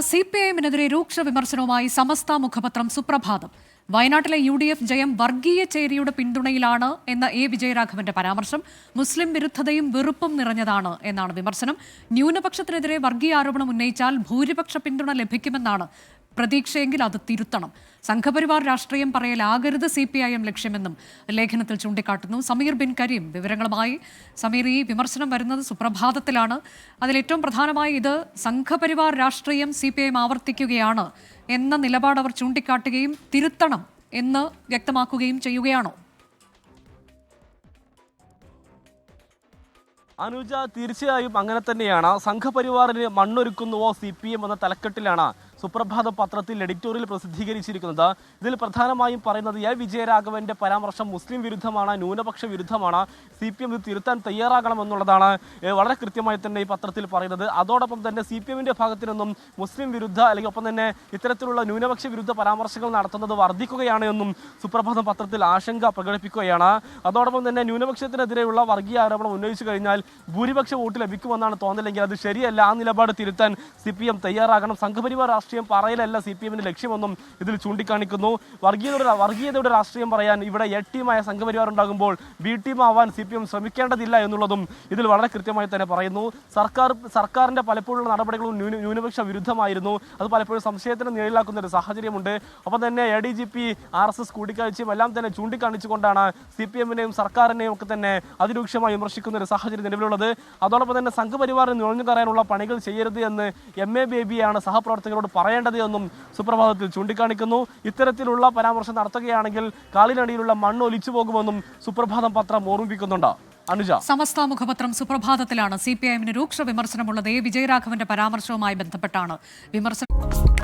C P ഐമിനെതിരെ രൂക്ഷ വിമർശനവുമായി സമസ്ത മുഖപത്രം സുപ്രഭാതം. വയനാട്ടിലെ യു ഡി എഫ് ജയം വർഗീയ ചേരിയുടെ പിന്തുണയിലാണ് എന്ന എ വിജയരാഘവന്റെ പരാമർശം. മുസ്ലിം വിരുദ്ധതയും വെറുപ്പും നിറഞ്ഞതാണ് എന്നാണ് വിമർശനം. ന്യൂനപക്ഷത്തിനെതിരെ വർഗീയ ആരോപണം ഉന്നയിച്ചാൽ ഭൂരിപക്ഷ പിന്തുണ ലഭിക്കുമെന്നാണ് പ്രതീക്ഷയെങ്കിൽ അത് തിരുത്തണം. സംഘപരിവാർ രാഷ്ട്രീയം പറയലാകരുത് സി പി ഐ എം ലക്ഷ്യമെന്നും ലേഖനത്തിൽ ചൂണ്ടിക്കാട്ടുന്നു. സമീർ ബിൻ കരീം വിവരങ്ങളുമായി. സമീർ ഈ വിമർശനം വരുന്നത് സുപ്രഭാതത്തിലാണ്. അതിലേറ്റവും പ്രധാനമായി ഇത് സംഘപരിവാർ രാഷ്ട്രീയം സി പി ഐ എം ആവർത്തിക്കുകയാണ് എന്ന നിലപാട് അവർ ചൂണ്ടിക്കാട്ടുകയും തിരുത്തണം എന്ന് വ്യക്തമാക്കുകയും ചെയ്യുകയാണോ? അനുജ തീർച്ചയായും അങ്ങനെ തന്നെയാണ്. സംഘപരിവാറിന് മണ്ണൊരുക്കുന്നുവോ സി പി എം എന്ന തലക്കെട്ടിലാണ് സുപ്രഭാത പത്രത്തിൽ എഡിറ്റോറിയൽ പ്രസിദ്ധീകരിച്ചിരിക്കുന്നത്. ഇതിൽ പ്രധാനമായും പറയുന്നത് എ. വിജയരാഘവന്റെ പരാമർശം മുസ്ലിം വിരുദ്ധമാണ് ന്യൂനപക്ഷ വിരുദ്ധമാണ്. സി പി എം ഇത് തിരുത്താൻ തയ്യാറാകണമെന്നുള്ളതാണ്. വളരെ കൃത്യമായി തന്നെ ഈ പത്രത്തിൽ പറയുന്നത്. അതോടൊപ്പം തന്നെ സി പി എമ്മിന്റെ ഭാഗത്തു നിന്നും മുസ്ലിം വിരുദ്ധ അല്ലെങ്കിൽ ഒപ്പം തന്നെ ഇത്തരത്തിലുള്ള ന്യൂനപക്ഷ വിരുദ്ധ പരാമർശങ്ങൾ നടത്തുന്നത് വർദ്ധിക്കുകയാണ് എന്നും സുപ്രഭാതം പത്രത്തിൽ ആശങ്ക പ്രകടിപ്പിക്കുകയാണ്. അതോടൊപ്പം തന്നെ ന്യൂനപക്ഷത്തിനെതിരെയുള്ള വർഗീയ ആരോപണം ഉന്നയിച്ചു കഴിഞ്ഞാൽ ഭൂരിപക്ഷ വോട്ട് ലഭിക്കുമെന്നാണ് തോന്നലെങ്കിൽ അത് ശരിയല്ല. ആ നിലപാട് തിരുത്താൻ സി പി എം തയ്യാറാകണം. സംഘപരിവാർ രാഷ്ട്രീയം പറയലല്ല സി പി എമ്മിന്റെ ലക്ഷ്യമെന്നും ഇതിൽ ചൂണ്ടിക്കാണിക്കുന്നു. വർഗീയതയുടെ വർഗീയതയുടെ രാഷ്ട്രീയം പറയാൻ ഇവിടെ എ ടീമായ സംഘപരിവാർ ഉണ്ടാകുമ്പോൾ ബി ടീം ആവാൻ സി പി എം ശ്രമിക്കേണ്ടതില്ല എന്നുള്ളതും ഇതിൽ വളരെ കൃത്യമായി തന്നെ പറയുന്നു. സർക്കാർ സർക്കാരിന്റെ പലപ്പോഴുള്ള നടപടികളും ന്യൂന- ന്യൂനപക്ഷ വിരുദ്ധമായിരുന്നു. അത് പലപ്പോഴും സംശയത്തിന് നിഴലാക്കുന്ന ഒരു സാഹചര്യമുണ്ട്. ഒപ്പം തന്നെ A D G P R S S കൂടിക്കാഴ്ചയും എല്ലാം തന്നെ ചൂണ്ടിക്കാണിച്ചുകൊണ്ടാണ് സി പി എമ്മിനെയും സർക്കാരിനെയും ഒക്കെ തന്നെ അതിരൂക്ഷമായി വിമർശിക്കുന്ന ഒരു സാഹചര്യം നിലവിലുള്ളത്. അതോടൊപ്പം തന്നെ സംഘപരിവാറിന് നുഴഞ്ഞു കയറാനുള്ള പണികൾ ചെയ്യരുത് എന്ന് എം എ ബേബിയാണ് സഹപ്രവർത്തകരോട് പറയേണ്ടത് എന്നും സുപ്രഭാതത്തിൽ ചൂണ്ടിക്കാണിക്കുന്നു. ഇത്തരത്തിലുള്ള പരാമർശം നടത്തുകയാണെങ്കിൽ കാലിനടിയിലുള്ള മണ്ണ് ഒലിച്ചു പോകുമെന്നും സുപ്രഭാതം പത്രം ഓർമ്മിപ്പിക്കുന്നുണ്ട്. അനുജ. സമസ്ത മുഖപത്രം സുപ്രഭാതത്തിലാണ്. സി പി ഐ എമ്മിന് രൂക്ഷ വിമർശനമുള്ളത് എ. വിജയരാഘവന്റെ പരാമർശവുമായി ബന്ധപ്പെട്ടാണ്. വിമർശനം